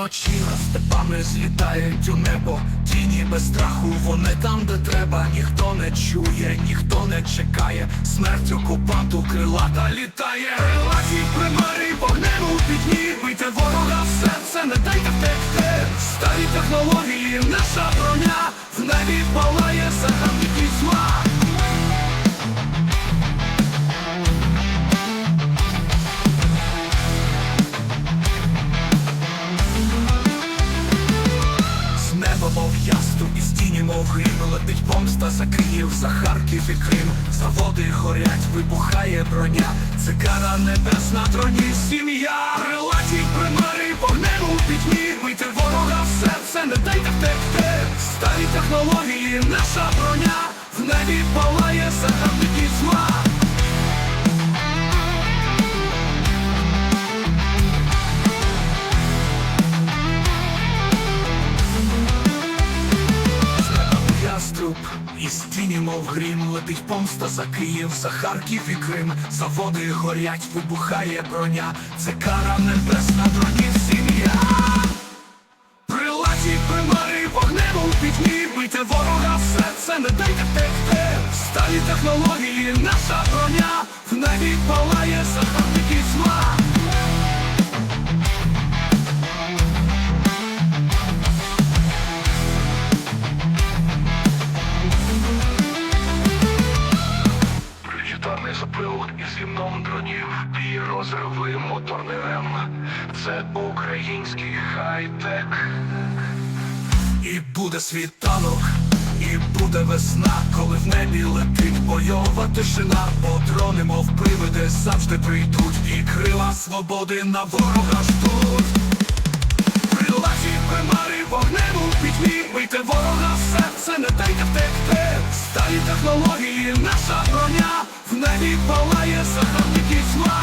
Вночі над степами злітають у небо. Тіні без страху, вони там, де треба. Ніхто не чує, ніхто не чекає. Смерть окупанту крилата літає. Крилаті примари вогнем у пітьмі Бийте ворога в серце, не технології, наша броня. В небі палає загарбні пітьма З неба мов ясту і з тіні мов грім Летить помста за Київ, за Харків і Крим. Заводи горять, вибухає броня. Це кара небес на троні сім'я Крилаті примари вогнем у пітьмі Мийте ворога в серце, не дайте втекти. Старі технології, наша броня В небі палає загарбні пітьма Яструб із тіні, мов грім, летить помста за Київ, за Харків і Крим. Заводи горять, вибухає броня. Це кара небесна дроні сім'я. Прилаті примари вогнем у пітьмі, бийте ворога в серце, не дайте втекти. Сталі технології, наша броня, в небі палає загарбні пітьма. Дронів і розриви моторним. Це український хай-тек. І буде світанок, і буде весна, коли в небі летить бойова тишина, бо дрони, мов привиди, завжди прийдуть, і крила свободи на ворога ждуть. Прилаті примари вогнем у пітьмі Бийте ворога серце, не дайте втекти Старі технології, наша броня В небі палає загарбні пітьма